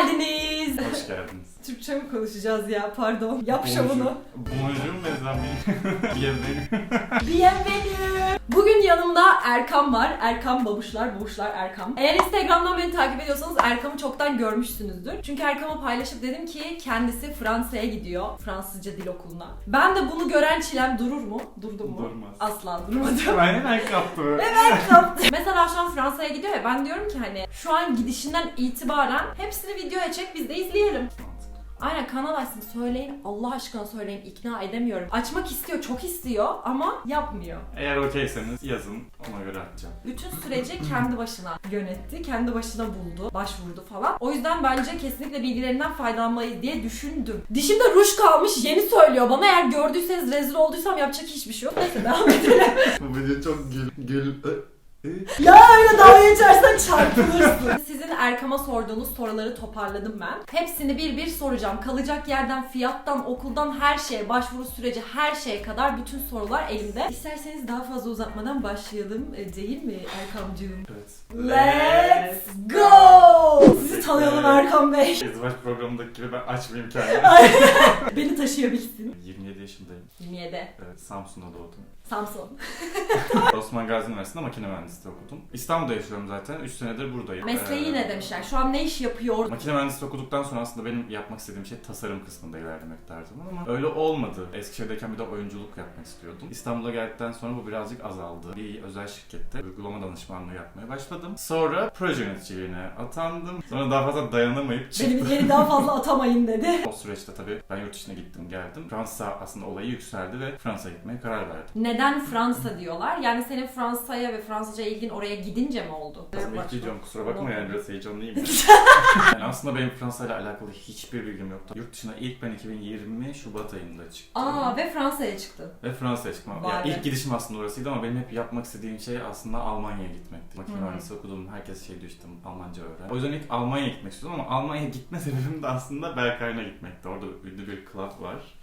geldiniz. Hoş geldiniz. Türkçe mi konuşacağız ya? Pardon. Yap şovunu. Bonjour amis. Bienvenue. Bienvenue. Bugün yanımda Erkam var. Erkam babuşlar, babuşlar Erkam. Eğer Instagram'dan beni takip ediyorsanız Erkam'ı çoktan görmüşsünüzdür. Çünkü Erkam'a paylaşıp dedim ki kendisi Fransa'ya gidiyor. Fransızca dil okuluna. Ben de bunu gören çilem durur mu? Durdu mu? Durmaz. Asla durmadı. Ben hemen kaptım. yaptı. Mesela şu an Fransa'ya gidiyor ya ben diyorum ki hani şu an gidişinden itibaren hepsini videoya çek biz de izleyelim. Aynen kanal açsın söyleyin Allah aşkına söyleyin ikna edemiyorum. Açmak istiyor çok istiyor ama yapmıyor. Eğer okeyseniz yazın ona göre atacağım. Bütün süreci kendi başına yönetti, kendi başına buldu, başvurdu falan. O yüzden bence kesinlikle bilgilerinden faydalanmalıyız diye düşündüm. Dişimde ruj kalmış yeni söylüyor bana. Eğer gördüyseniz rezil olduysam yapacak hiçbir şey yok. Neyse devam edelim. Bu video çok gül gül. Ya öyle dalga geçersen çarpılırsın. Sizin Erkam'a sorduğunuz soruları toparladım ben. Hepsini bir bir soracağım. Kalacak yerden, fiyattan, okuldan her şeye, başvuru süreci her şeye kadar bütün sorular elimde. İsterseniz daha fazla uzatmadan başlayalım e, değil mi Erkamcığım? Evet. Let's go! Sizi tanıyalım Erkam Bey. İzbaş programındaki gibi ben açmayayım kendimi. Beni taşıyabilsin. 27 yaşındayım. 27. Evet, Samsun'da doğdum. Samsun. Osman Gazi Üniversitesi'nde makine mühendisliği okudum. İstanbul'da yaşıyorum zaten. 3 senedir buradayım. Mesleği Ee, ne demişler? Şu an ne iş yapıyor? Makine mühendisliği okuduktan sonra aslında benim yapmak istediğim şey tasarım kısmında ilerlemekti her zaman ama öyle olmadı. Eskişehir'deyken bir de oyunculuk yapmak istiyordum. İstanbul'a geldikten sonra bu birazcık azaldı. Bir özel şirkette uygulama danışmanlığı yapmaya başladım. Sonra proje yöneticiliğine atandım. Sonra daha fazla dayanamayıp çıktım. Beni, beni daha fazla atamayın dedi. O süreçte tabii ben yurt dışına gittim geldim. Fransa aslında olayı yükseldi ve Fransa'ya gitmeye karar verdim. Neden Fransa diyorlar? Yani senin Fransa'ya ve Fransızca ilgin oraya gidince mi oldu? Videom kusura bakma yani biraz heyecanlıyım. yani aslında benim Fransa ile alakalı hiçbir bilgim yoktu. Yurt dışına ilk ben 2020 Şubat ayında çıktım. Aa ve Fransa'ya çıktın. Ve Fransa'ya çıkmam. Vay Yani be. ilk gidişim aslında orasıydı ama benim hep yapmak istediğim şey aslında Almanya'ya gitmekti. Makine Hmm. mühendisliği okudum. Herkes şey düştüm Almanca öğren. O yüzden ilk Almanya'ya gitmek istiyordum ama Almanya'ya gitme sebebim de aslında Berkay'ına gitmekti. Orada ünlü bir club var.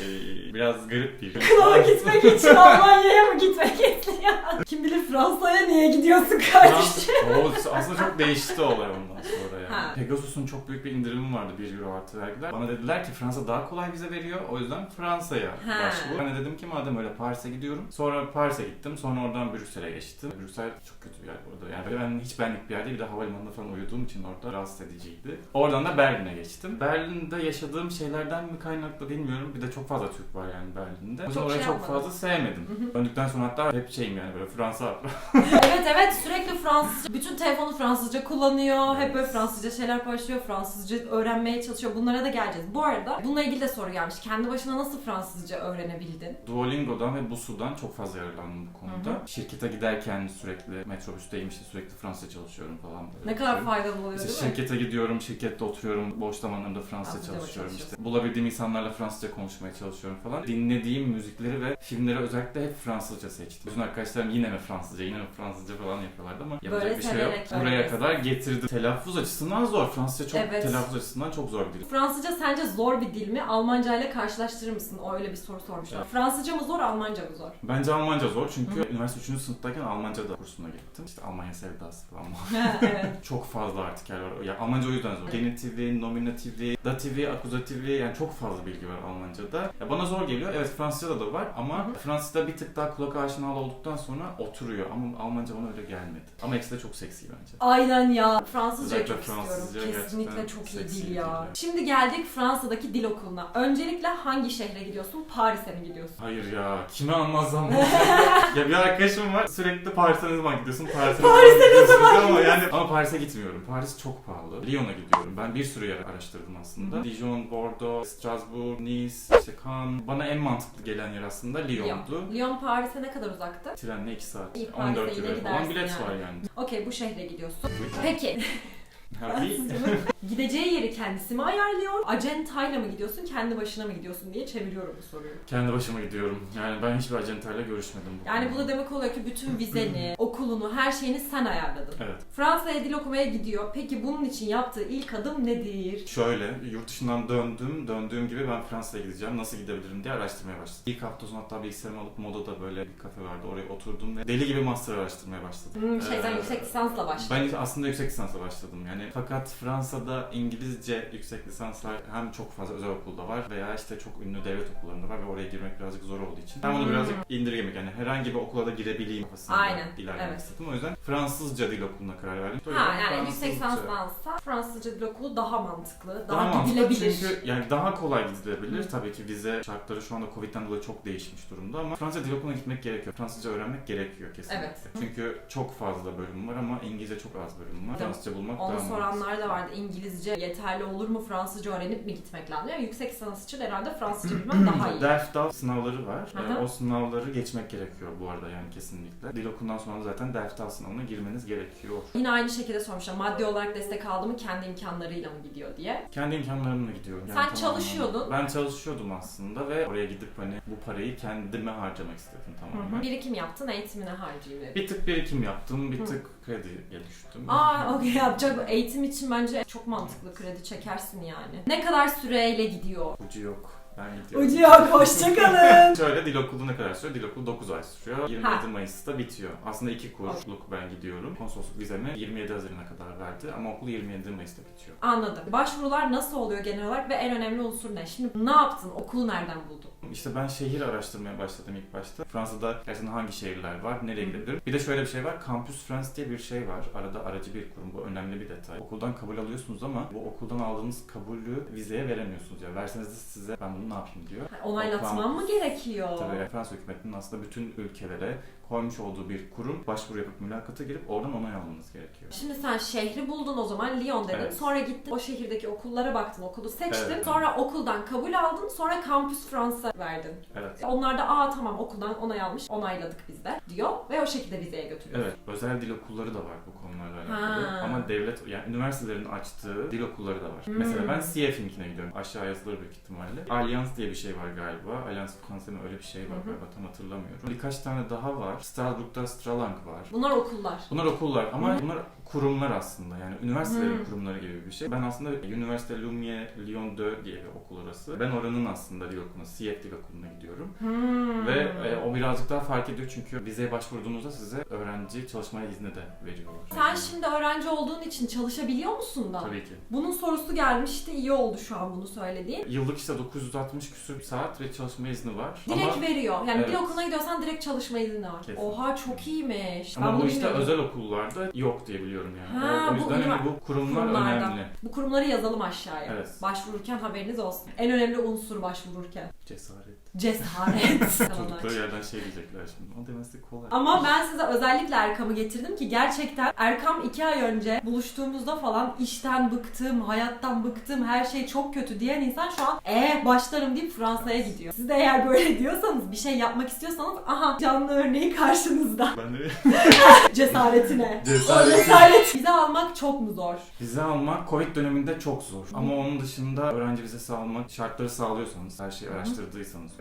Ee, biraz garip bir Klaba gitmek için Almanya'ya mı gitmek istiyor? Kim bilir Fransa'ya niye gidiyorsun kardeşim? o aslında çok değişti olay ondan sonra. Ha. Pegasus'un çok büyük bir indirimi vardı 1 euro artı vergiler. Bana dediler ki Fransa daha kolay vize veriyor o yüzden Fransa'ya başvur. Ben de dedim ki madem öyle Paris'e gidiyorum. Sonra Paris'e gittim sonra oradan Brüksel'e geçtim. Brüksel çok kötü bir yer bu arada. Yani ben hiç benlik bir yer değil bir de havalimanında falan uyuduğum için orada rahatsız ediciydi. Oradan da Berlin'e geçtim. Berlin'de yaşadığım şeylerden mi kaynaklı bilmiyorum. Bir de çok fazla Türk var yani Berlin'de. O yüzden orayı şey çok fazla sevmedim. Döndükten sonra hatta hep şeyim yani böyle Fransa evet evet sürekli Fransızca, bütün telefonu Fransızca kullanıyor. Hep böyle Fransızca şeyler paylaşıyor. Fransızca öğrenmeye çalışıyor. Bunlara da geleceğiz. Bu arada bununla ilgili de soru gelmiş. Kendi başına nasıl Fransızca öğrenebildin? Duolingo'dan ve Busu'dan çok fazla yararlandım bu konuda. Hı Şirkete giderken sürekli metrobüsteyim işte sürekli Fransızca çalışıyorum falan. böyle Ne kadar yapıyorum. faydalı oluyor İşte değil mi? şirkete gidiyorum, şirkette oturuyorum, boş zamanlarımda Fransızca Fransızca çalışıyorum işte. Bulabildiğim insanlarla Fransızca konuşmaya çalışıyorum falan. Dinlediğim müzikleri ve filmleri özellikle hep Fransızca seçtim. Bütün arkadaşlarım yine mi Fransızca, yine mi Fransızca falan yapıyorlardı ama yapacak Böyle bir şey yok. Buraya kadar getirdim. Telaffuz açısından zor. Fransızca çok Evet. telaffuz açısından çok zor bir dil. Fransızca sence zor bir dil mi? Almanca ile karşılaştırır mısın? O öyle bir soru sormuşlar. Evet. Fransızca mı zor, Almanca mı zor? Bence Almanca zor çünkü üniversite 3. sınıftayken Almanca da kursuna gittim. İşte Almanya sevdası falan evet. Çok fazla artikel var. Ya Almanca o yüzden zor. Genitivi, nominativi, dativi, akuzativi yani çok fazla bilgi var Almanca'da. Ya bana zor geliyor. Evet Fransızca'da da var ama Hı hı. Fransızca bir tık daha kulak aşinalı olduktan sonra oturuyor. Ama Almanca bana öyle gelmedi. Ama ikisi de çok seksi bence. Aynen ya. Fransızcayı Özellikle çok İstiyorum. Kesinlikle gerçekten çok iyi seksi dil ya. dil ya. Şimdi geldik Fransa'daki dil okuluna. Öncelikle hangi şehre gidiyorsun? Paris'e mi gidiyorsun? Hayır ya kime anlatsam Ya bir arkadaşım var sürekli Paris'e ne zaman gidiyorsun? Paris'e Paris'e ne gidiyorsun zaman diyor ama gidiyorsun? yani ama Paris'e gitmiyorum. Paris çok pahalı. Lyon'a gidiyorum. Ben bir sürü yer araştırdım aslında. Hı. Dijon, Bordeaux, Strasbourg, Nice, işte Cannes. Bana en mantıklı gelen yer aslında Lyon'du. Lyon Paris'e ne kadar uzaktı? Trenle 2 saat. İyi, Paris'e 14 yine lira falan bilet yani. var yani. Okey bu şehre gidiyorsun. Peki gideceği yeri kendisi mi ayarlıyor? Acentayla mı gidiyorsun, kendi başına mı gidiyorsun diye çeviriyorum bu soruyu. Kendi başıma gidiyorum. Yani ben hiçbir acentayla görüşmedim. Bu Yani bu da demek oluyor ki bütün vizeni, okulunu, her şeyini sen ayarladın. Evet. Fransa'ya dil okumaya gidiyor. Peki bunun için yaptığı ilk adım nedir? Şöyle, yurt dışından döndüm. Döndüğüm gibi ben Fransa'ya gideceğim. Nasıl gidebilirim diye araştırmaya başladım. İlk hafta sonu hatta bilgisayarımı alıp Moda'da böyle bir kafe vardı. Oraya oturdum ve deli gibi master araştırmaya başladım. Hmm, şeyden Ee, yüksek lisansla başladın. Ben aslında yüksek lisansla başladım. Yani yani. Fakat Fransa'da İngilizce yüksek lisanslar hem çok fazla özel okulda var veya işte çok ünlü devlet okullarında var ve oraya girmek birazcık zor olduğu için. Ben bunu Hmm. birazcık indirgemek yani herhangi bir okula da girebileyim kafasında Aynen, ilerlemek evet. istedim. O yüzden Fransızca dil okuluna karar verdim. Böyle Ha yani yüksek lisanslansa Fransızca dil okulu daha mantıklı, daha, Daha mantıklı gidilebilir. çünkü yani daha kolay gidilebilir. Tabii ki vize şartları şu anda Covid'den dolayı çok değişmiş durumda ama Fransızca dil okuluna gitmek gerekiyor. Fransızca öğrenmek gerekiyor kesinlikle. Evet. Çünkü çok fazla bölüm var ama İngilizce çok az bölüm var. Fransızca bulmak Onu daha mantıklı. Soranlar da vardı. İngilizce yeterli olur mu? Fransızca öğrenip mi gitmek lazım? Yani yüksek lisans için herhalde Fransızca bilmem daha iyi. DELF-DAL sınavları var. Hı Ee, hı. o sınavları geçmek gerekiyor bu arada yani kesinlikle. Dil okulundan sonra zaten DELF-DAL sınavına girmeniz gerekiyor. Yine aynı şekilde sormuşlar. Maddi olarak destek aldı mı kendi imkanlarıyla mı gidiyor diye. Kendi imkanlarımla gidiyorum. Sen tamamen. çalışıyordun. Ben çalışıyordum aslında ve oraya gidip hani bu parayı kendime harcamak istedim Hı tamamen. hı. Birikim yaptın, eğitimine harcayayım dedin. Bir tık birikim yaptım, bir Hı. tık krediye düştüm. Aa okey yapacak. Eğitim için bence çok mantıklı kredi çekersin yani. Ne kadar süreyle gidiyor? Ucu yok. Ben gidiyorum. Ucu yok, hoşçakalın. Şöyle dil okulu ne kadar sürüyor? Dil okulu 9 ay sürüyor. 27 Ha. Mayıs'ta bitiyor. Aslında 2 kursluk ben gidiyorum. Konsolosluk vizemi 27 Haziran'a kadar verdi ama okul 27 Mayıs'ta bitiyor. Anladım. Başvurular nasıl oluyor genel olarak ve en önemli unsur ne? Şimdi ne yaptın? Okulu nereden buldun? İşte ben şehir araştırmaya başladım ilk başta. Fransa'da gerçekten hangi şehirler var, nereye hı. gidebilirim? Bir de şöyle bir şey var. Campus France diye bir şey var. Arada aracı bir kurum. Bu önemli bir detay. Okuldan kabul alıyorsunuz ama bu okuldan aldığınız kabulü vizeye veremiyorsunuz. Ya verseniz de size ben bunu ne yapayım diyor. Ha, Onaylatman mı gerekiyor? Tabii Fransa hükümetinin aslında bütün ülkelere koymuş olduğu bir kurum başvuru yapıp mülakata girip oradan onay almanız gerekiyor. Şimdi sen şehri buldun o zaman Lyon dedin. Evet. Sonra gittin o şehirdeki okullara baktın, okulu seçtin. Evet. Sonra okuldan kabul aldın. Sonra Campus Fransa verdin. Evet. Onlar da aa tamam okuldan onay almış, onayladık biz de diyor ve o şekilde vizeye götürüyor. Evet, özel dil okulları da var bu konularla alakalı. Ha. Ama devlet, yani üniversitelerin açtığı dil okulları da var. Hmm. Mesela ben CF'inkine gidiyorum. Aşağı yazılır büyük ihtimalle. Allianz diye bir şey var galiba. Allianz Fransa mı öyle bir şey var Hı hı. galiba tam hatırlamıyorum. Birkaç tane daha var. Strasbourg'da Stralang var. Bunlar okullar. Bunlar okullar ama Hı. bunlar kurumlar aslında yani üniversitelerin Hmm. kurumları gibi bir şey. Ben aslında Üniversite Lumière Lyon 2 diye bir okul orası. Ben oranın aslında dil okuluna, CF dil okuluna gidiyorum. Hmm. Ve e, o birazcık daha fark ediyor çünkü vizeye başvurduğunuzda size öğrenci çalışmaya izni de veriyorlar. Sen şimdi öğrenci olduğun için çalışabiliyor musun da? Tabii ki. Bunun sorusu gelmişti. iyi oldu şu an bunu söylediğin. Yıllık işte 960 küsur saat ve çalışma izni var. Direkt Ama, veriyor. Yani dil Evet. okuluna gidiyorsan direkt çalışma izni var. Kesin. Oha çok iyiymiş. Ben ama bunu bu işte özel okullarda yok diye biliyorum yani. Ha, o, o bu yüzden hani bu kurumlar kurumlarda. önemli. Bu kurumları yazalım aşağıya. Evet. Başvururken haberiniz olsun. En önemli unsur başvururken. Cesaret. Cesaret. Çocukları yerden şey diyecekler şimdi. O demesi kolay. Ama ben size özellikle Erkam'ı getirdim ki gerçekten Erkam iki ay önce buluştuğumuzda falan işten bıktım, hayattan bıktım, her şey çok kötü diyen insan şu an ee başlarım deyip Fransa'ya gidiyor. Siz de eğer böyle diyorsanız, bir şey yapmak istiyorsanız aha canlı örneği karşınızda. Ben de Cesaretine. Cesareti. O cesaret. Vize almak çok mu zor? Vize almak Covid döneminde çok zor. Ama onun dışında öğrenci vizesi almak şartları sağlıyorsanız, her şeyi Hı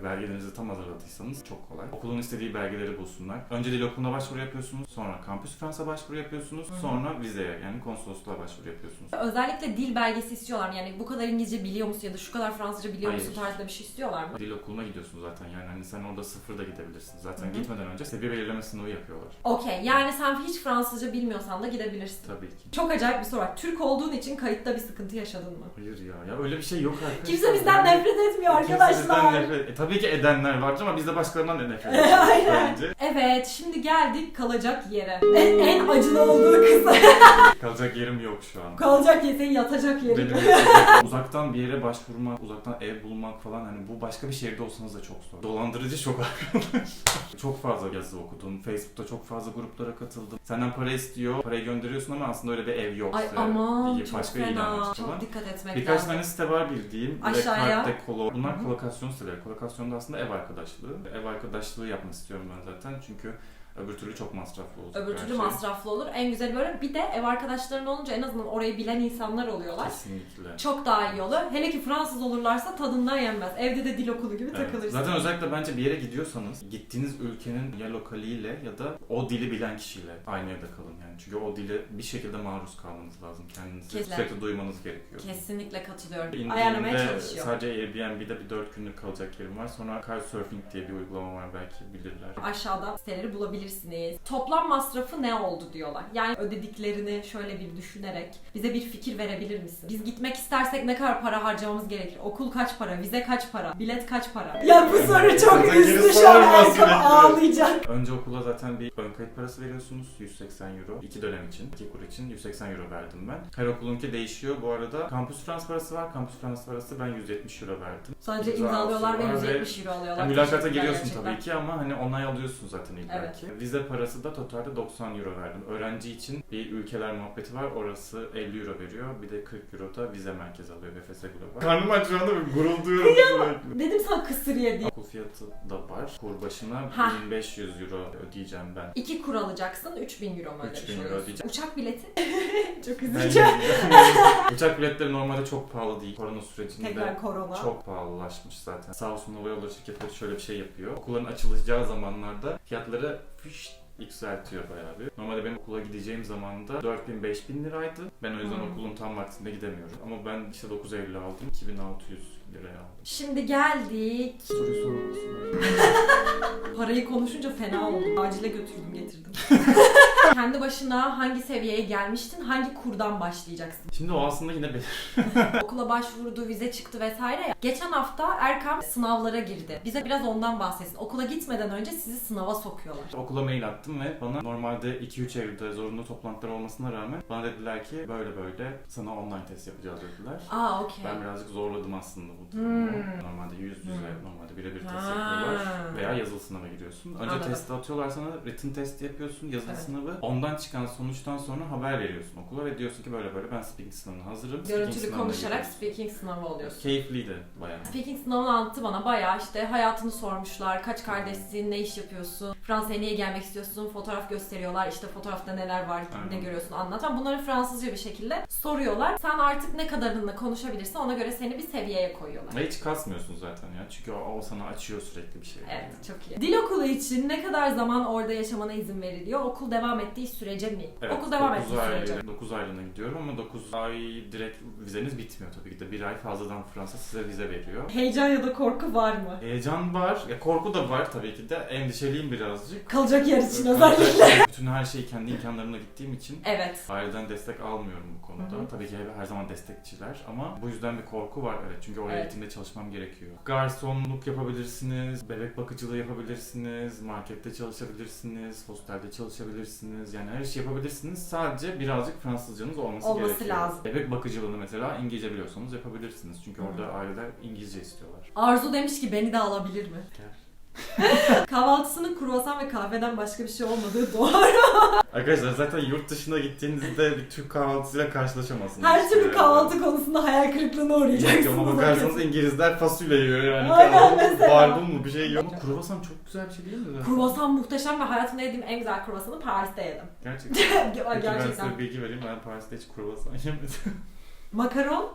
araştırdıysanız, belgelerinizi tam hazırladıysanız çok kolay. Okulun istediği belgeleri bulsunlar. Önce dil okuluna başvuru yapıyorsunuz, sonra Campus Fransa başvuru yapıyorsunuz, Hı hı. sonra vizeye yani konsolosluğa başvuru yapıyorsunuz. Özellikle dil belgesi istiyorlar mı? Yani bu kadar İngilizce biliyor musun ya da şu kadar Fransızca biliyor Hayır. musun tarzında bir şey istiyorlar mı? Dil okuluna gidiyorsun zaten yani hani sen orada sıfırda gidebilirsin. Zaten Hı hı. gitmeden önce seviye belirleme sınavı yapıyorlar. Okey yani sen hiç Fransızca bilmiyorsan da gidebilirsin. Tabii ki. Çok acayip bir soru var. Türk olduğun için kayıtta bir sıkıntı yaşadın mı? Hayır ya, ya öyle bir şey yok arkadaşlar. Kimse bizden nefret etmiyor Kimse bizden arkadaşlar. nefret- E, tabii ki edenler vardır ama biz de başkalarından da nefret ediyoruz Aynen. bence. Evet şimdi geldik kalacak yere. En, en acılı olduğu kısım. Kalacak yerim yok şu an. kalacak yer senin yatacak yerin. Benim gerçekten uzaktan bir yere başvurmak, uzaktan ev bulmak falan hani bu başka bir şehirde olsanız da çok zor. Dolandırıcı çok arkadaşlar. çok fazla yazı okudum. Facebook'ta çok fazla gruplara katıldım. Senden para istiyor, parayı gönderiyorsun ama aslında öyle bir ev yok. Ay İşte aman bir çok fena. Çok falan. dikkat etmek Birkaç lazım. tane site var bildiğim. Aşağıya. Descartes, Decolo. Bunlar Hı hı. kolokasyon siteleri. Kolokasyon da aslında ev arkadaşlığı. Ev arkadaşlığı yapmak istiyorum ben zaten çünkü öbür türlü çok masraflı olacak Öbür türlü şey. masraflı olur. En güzel böyle bir de ev arkadaşların olunca en azından orayı bilen insanlar oluyorlar. Kesinlikle. Çok daha iyi olur. Hele ki Fransız olurlarsa tadından yenmez. Evde de dil okulu gibi Evet. takılırsın. Zaten özellikle bence bir yere gidiyorsanız gittiğiniz ülkenin ya lokaliyle ya da o dili bilen kişiyle aynı evde kalın yani. Çünkü o dile bir şekilde maruz kalmanız lazım. Kendinizi Kesinlikle. sürekli duymanız gerekiyor. Kesinlikle katılıyorum. İndiğimde Ayarlamaya çalışıyor. sadece Airbnb'de bir 4 günlük kalacak yerim var. Sonra Couchsurfing diye bir uygulama var belki bilirler. Aşağıda siteleri bulabilirsiniz. Yapabilirsiniz. Toplam masrafı ne oldu diyorlar. Yani ödediklerini şöyle bir düşünerek bize bir fikir verebilir misin? Biz gitmek istersek ne kadar para harcamamız gerekir? Okul kaç para? Vize kaç para? Bilet kaç para? Ya bu soru çok Zaten geri üzdü şu an sürekli. ağlayacak. Önce okula zaten bir ön kayıt parası veriyorsunuz 180 euro. İki dönem için, iki kur için 180 euro verdim ben. Her okulunki değişiyor bu arada. Kampüs Frans parası var. Kampüs Frans parası ben 170 euro verdim. Sadece İmza imzalıyorlar ve ve 170 euro alıyorlar. Yani mülakata Teşekkürler giriyorsun gerçekten. tabii ki ama hani onay alıyorsun zaten illaki. Vize parası da totalde 90 euro verdim. Öğrenci için bir ülkeler muhabbeti var. Orası 50 euro veriyor. Bir de 40 euro da vize merkezi alıyor VFS Global. Karnım aç şu anda bir gurulduyorum sürekli. Dedim sana kısır ye diye. Okul fiyatı da var. Kur başına Ha. 1500 euro ödeyeceğim ben. İki kur alacaksın 3000 euro mu öyle 3000 bir şey euro oluyorsun? ödeyeceğim. Uçak bileti. Çok Ben- üzücü. Uçak biletleri normalde çok pahalı değil. Korona sürecinde Tekrar korona. çok pahalılaşmış zaten. Sağ olsun Hava Yolları şirketleri şöyle bir şey yapıyor. Okulların açılacağı zamanlarda fiyatları fışt yükseltiyor bayağı bir. Normalde benim okula gideceğim zamanda 4000-5000 liraydı. Ben o yüzden Hmm. okulun tam vaktinde gidemiyorum. Ama ben işte 9 Eylül aldım. 2600 liraya aldım. Şimdi geldik. Soru sormasın. Parayı konuşunca fena oldum. Acile götürdüm getirdim. Kendi başına hangi seviyeye gelmiştin? Hangi kurdan başlayacaksın? Şimdi o aslında yine benim. Okula başvurdu, vize çıktı vesaire ya. Geçen hafta Erkam sınavlara girdi. Bize biraz ondan bahsetsin. Okula gitmeden önce sizi sınava sokuyorlar. Okula mail attım ve bana normalde 2-3 Eylül'de zorunlu toplantılar olmasına rağmen bana dediler ki böyle böyle sana online test yapacağız dediler. Aa okey. Ben birazcık zorladım aslında bu durumu. Hmm. Normalde yüz yüze, Hmm. normalde birebir test yapıyorlar. Veya yazılı sınava giriyorsun. Önce Anladım. testi atıyorlar sana, written test yapıyorsun, yazılı Evet. sınavı. Ondan çıkan sonuçtan sonra haber veriyorsun okula ve diyorsun ki böyle böyle ben speaking sınavına hazırım. Speaking Görüntülü sınavına konuşarak speaking sınavı oluyorsun. Keyifliydi bayağı. Speaking sınavını anlattı bana bayağı işte hayatını sormuşlar, kaç kardeşsin, ne iş yapıyorsun, Fransa'ya niye gelmek istiyorsun, fotoğraf gösteriyorlar, işte fotoğrafta neler var, ne Aynen. görüyorsun anlat. Ben bunları Fransızca bir şekilde soruyorlar. Sen artık ne kadarını konuşabilirsin ona göre seni bir seviyeye koyuyorlar. Ve hiç kasmıyorsun zaten ya. Çünkü o, o sana açıyor sürekli bir şey. Evet çok iyi. Dil okulu için ne kadar zaman orada yaşamana izin veriliyor? Okul devam ettiği sürece mi? Evet, Okul devam 9 ettiği sürece. ay, 9 aylığına gidiyorum ama 9 ay direkt vizeniz bitmiyor tabii ki de. Bir ay fazladan Fransa size vize veriyor. Heyecan ya da korku var mı? Heyecan var, ya korku da var tabii ki de. Endişeliyim birazcık. Kalacak yer için özellikle. Bütün her şeyi kendi imkanlarımla gittiğim için Evet. aileden destek almıyorum bu konuda. Hı hı. Tabii ki her zaman destekçiler ama bu yüzden bir korku var evet. Çünkü oraya Evet. gittiğimde çalışmam gerekiyor. Garsonluk yapabilirsiniz, bebek bakıcılığı yapabilirsiniz, markette çalışabilirsiniz, hostelde çalışabilirsiniz. Yani her şeyi yapabilirsiniz. Sadece birazcık Fransızcanız olması, Olması gerekiyor. lazım. Bebek bakıcılığını mesela İngilizce biliyorsanız yapabilirsiniz. Çünkü orada aileler İngilizce istiyorlar. Arzu demiş ki beni de alabilir mi? Gel. Kahvaltısının kruvasan ve kahveden başka bir şey olmadığı doğru. Arkadaşlar zaten yurt dışına gittiğinizde bir Türk kahvaltısıyla karşılaşamazsınız. Her türlü Yani. kahvaltı konusunda hayal kırıklığına uğrayacaksınız. Ama bakarsanız İngilizler fasulye yiyor yani. Aynen mesela. Barbun mu bir şey yiyor. Ama kruvasan çok güzel bir şey değil mi? zaten? Kruvasan muhteşem ve hayatımda yediğim en güzel kruvasanı Paris'te yedim. Gerçekten. Peki ben Gerçekten. size bilgi vereyim. Ben Paris'te hiç kruvasan yemedim. Makaron?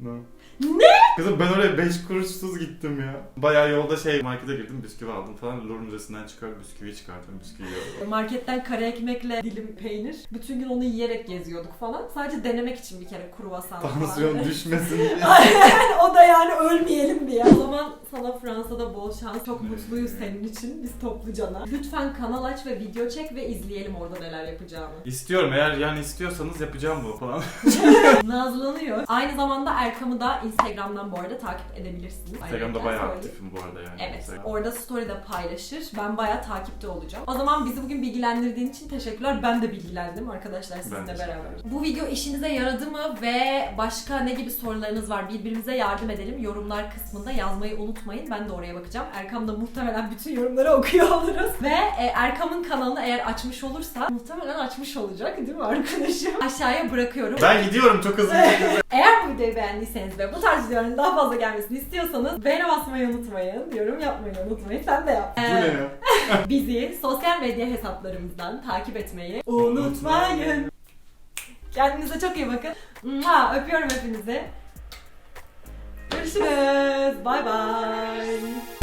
no. Ne? Kızım ben oraya 5 kuruşsuz gittim ya. Bayağı yolda şey markete girdim bisküvi aldım falan. Louvre Müzesi'nden çıkıyorum bisküvi çıkartıyorum bisküvi yiyorum. Marketten kare ekmekle dilim peynir. Bütün gün onu yiyerek geziyorduk falan. Sadece denemek için bir kere kruvasan Tansiyon falan. düşmesin diye. Aynen o da yani ölmeyelim diye. O zaman sana Fransa'da bol şans. Çok mutluyuz senin için. Biz toplucana. Lütfen kanal aç ve video çek ve izleyelim orada neler yapacağını. İstiyorum eğer yani istiyorsanız yapacağım bu falan. Nazlanıyor. Aynı zamanda Erkam'ı da Instagram'dan bu arada takip edebilirsiniz. Instagram'da Ayrıca bayağı söyleyeyim. aktifim bu arada yani. Evet. Instagram. Orada story de paylaşır. Ben bayağı takipte olacağım. O zaman bizi bugün bilgilendirdiğin için teşekkürler. Ben de bilgilendim arkadaşlar sizinle beraber. Bu video işinize yaradı mı ve başka ne gibi sorularınız var? Birbirimize yardım edelim. Yorumlar kısmında yazmayı unutmayın. Ben de oraya bakacağım. Erkam da muhtemelen bütün yorumları okuyor oluruz. Ve e, Erkam'ın kanalını eğer açmış olursa muhtemelen açmış olacak değil mi arkadaşım? Aşağıya bırakıyorum. Ben gidiyorum çok hızlı. Eğer bu videoyu beğendiyseniz ve bu tarz videoların daha fazla gelmesini istiyorsanız beğene basmayı unutmayın. Yorum yapmayı unutmayın. Sen de yap. Bu Ee, ne ya? Bizi sosyal medya hesaplarımızdan takip etmeyi unutmayın. Kendinize çok iyi bakın. Mua, öpüyorum hepinizi. Görüşürüz. Bay bay.